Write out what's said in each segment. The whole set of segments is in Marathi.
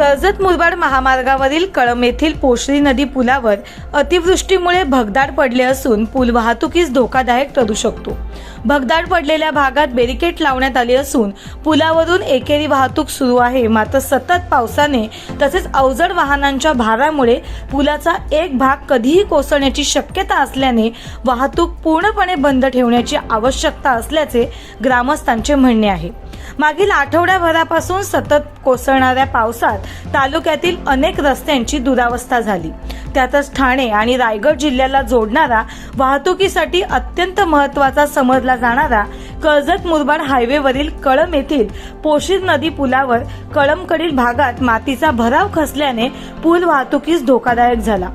कर्जत मुरबाड महामार्गावरील कळम येथील पोशरी नदी पुलावर अतिवृष्टीमुळे भगदाड पडले असून पूल वाहतुकीस धोकादायक ठरू शकतो. भगदाड पडलेल्या भागात बेरिकेट लावण्यात आली असून पुलावरून एकेरी वाहतूक सुरू आहे. मात्र सतत पावसाने तसेच अवजड वाहनांच्या भारामुळे पुलाचा एक भाग कधीही कोसळण्याची शक्यता असल्याने वाहतूक पूर्णपणे बंद ठेवण्याची आवश्यकता असल्याचे ग्रामस्थांचे म्हणणे आहे. मागील आठवड्याभरापासून सतत कोसळणाऱ्या पावसात तालुक्यातील अनेक रस्त्यांची दुरावस्था झाली. त्यातच ठाणे आणि रायगड जिल्ह्याला जोडणारा वाहतुकीसाठी अत्यंत महत्त्वाचा समजला जाणारा कर्जत मुरबाड हायवेवरील कळम येथील पोशीर नदी पुलावर कळमकडील भागात मातीचा भराव खसल्याने पूल वाहतुकीस धोकादायक झाला.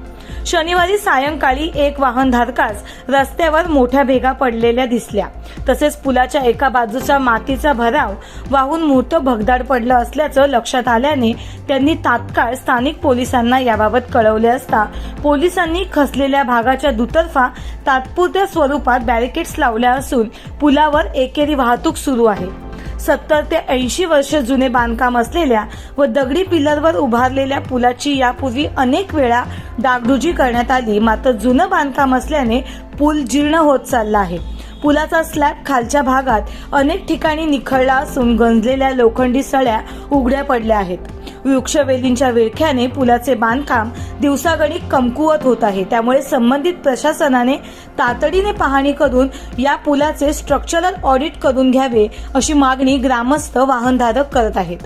शनिवारी सायंकाळी एक वाहनधारकास रस्त्यावर मोठ्या भेगा पडलेल्या दिसल्या. तसेच पुलाच्या एका बाजूचा मातीचा भराव वाहून मोठं भगदाड पडलं असल्याचं लक्षात आल्याने त्यांनी तात्काळ स्थानिक पोलिसांना याबाबत कळवले असता पोलिसांनी खसलेल्या भागाच्या दुतर्फा तात्पुरत्या स्वरूपात बॅरिकेड्स लावल्या असून पुलावर एकेरी वाहतूक सुरू आहे. सत्तर ते ऐंशी वर्ष जुने बांधकाम असलेल्या व दगडी पिलरवर उभारलेल्या पुलाची यापूर्वी अनेक वेळा डागडुजी करण्यात आली. मात्र जुनं बांधकाम असल्याने पूल जीर्ण होत चालला आहे. पुलाचा स्लॅब खालच्या भागात अनेक ठिकाणी निखळला असून गंजलेल्या लोखंडी सळ्या उघड्या पडल्या आहेत. वृक्षवेलींच्या विळख्याने पुलाचे बांधकाम दिवसागणिक कमकुवत होत आहे. त्यामुळे संबंधित प्रशासनाने तातडीने पाहणी करून या पुलाचे स्ट्रक्चरल ऑडिट करून घ्यावे अशी मागणी ग्रामस्थ वाहनधारक करत आहेत.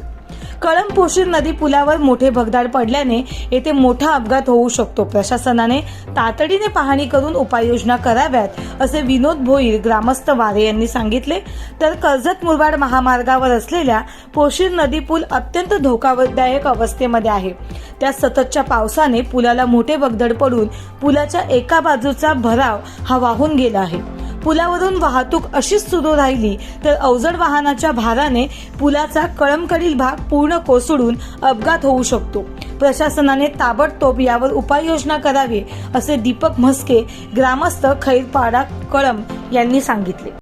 कळम पोशीर नदी पुलावर मोठे भगदाड पडल्याने येथे मोठा अपघात होऊ शकतो. प्रशासनाने तातडीने पाहणी करून उपाययोजना कराव्यात असे विनोद भोईर ग्रामस्थ वारे यांनी सांगितले. तर कर्जत मुरबाड महामार्गावर असलेल्या पोशीर नदी पूल अत्यंत धोकादायक अवस्थेमध्ये आहे. त्या सततच्या पावसाने पुलाला मोठे भगदड पडून पुलाच्या एका बाजूचा भराव हा वाहून गेला आहे. पुलावरून वाहतूक अशीच सुरू राहिली तर अवजड वाहनाच्या भाराने पुलाचा कळमकडील भाग पूर्ण कोसळून अपघात होऊ शकतो. प्रशासनाने ताबडतोब यावर उपाययोजना करावी असे दीपक म्हस्के ग्रामस्थ खैरपाडा कळम यांनी सांगितले.